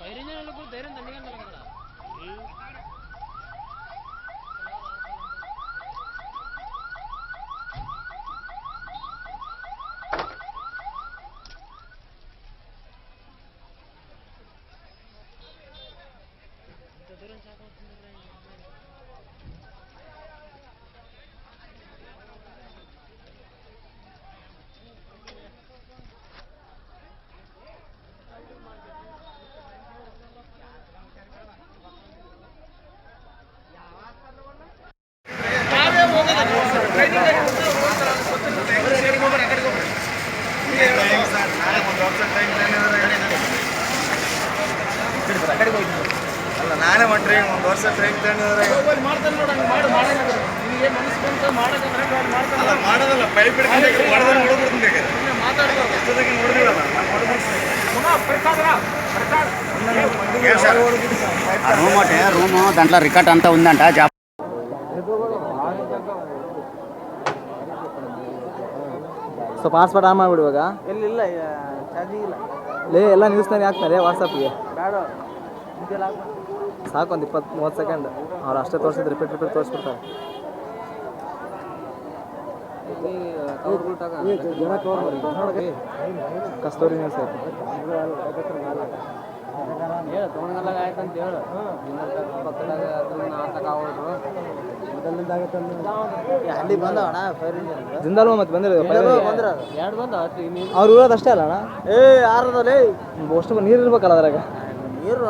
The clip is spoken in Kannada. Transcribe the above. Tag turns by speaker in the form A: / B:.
A: పైరింజన్ వెళ్ళకూడదు ధైర్యం తల్లిగా తొలగదా ಅಲ್ಲ ನಾನೇ ಒಂದು ಟ್ರೈನ್ ಒಂದು ವರ್ಷ ಟ್ರೈನ್ ತಗೊಂಡಿದ್ರೆ ಅಲ್ಲ ಮಾಡೋದಲ್ಲ ಪೈಪ್ ಹಿಡ್ಕೊಂಡು ಹೊಡೆದ್ರೆ ನೋಡ್ಬಿಡ್ತೀನಿ ಎಷ್ಟೊತ್ತಿಗೆ ನೋಡಿದಿವಲ್ಲ
B: ఆ రూమ్ ఒకటి రూము దాంట్లో రికార్డ్ అంతా ఉందంట జాబ్
C: ಸ್ವಲ್ಪ ಪಾಸ್ಪೋರ್ಟ್ ಆನ್ ಮಾಡ್ಬಿಡು ಇವಾಗ?
D: ಎಲ್ಲಿಲ್ಲ ಚಾರ್ಜಿಂಗ್ ಇಲ್ಲ.
C: ಲೇ ಎಲ್ಲ ನ್ಯೂಸ್ನಾಗೆ ಹಾಕ್ತಾರೆ ವಾಟ್ಸಪ್ಗೆ
D: ಬೇಡ
C: ಸಾಕು ಒಂದು ಇಪ್ಪತ್ತು ಮೂವತ್ತು ಸೆಕೆಂಡ್ ಅವ್ರು ಅಷ್ಟೇ ತೋರಿಸಿದ್ರೆ ರಿಪೀಟ್ ರಿಪೀಟ್ ತೋರಿಸ್ಬಿಡ್ತಾರೆ. ಕಸ್ತೂರಿ ನ್ಯೂಸ್ ಆಯ್ತು.
D: ಹೇಳು ಆಯ್ತು ಅಂತ ಹೇಳು. ಪಕ್ಕದಾಗ ಬಂದವಣ ಫೈರ್ ಇಂಜಿನ್
C: ಜಿಂದಾಲ್ ಬಂದಿರೋದು
D: ಬಂದ್ರ ಎರಡು ಬಂದ
C: ಅಷ್ಟೇ ಅಲ್ಲ ಅಣ್ಣ
D: ಏ ಯಾರದಲ್ಲಿ
C: ಅಷ್ಟು ನೀರು ಇರ್ಬೇಕಲ್ಲ ಅದ್ರಾಗ
D: ನೀರು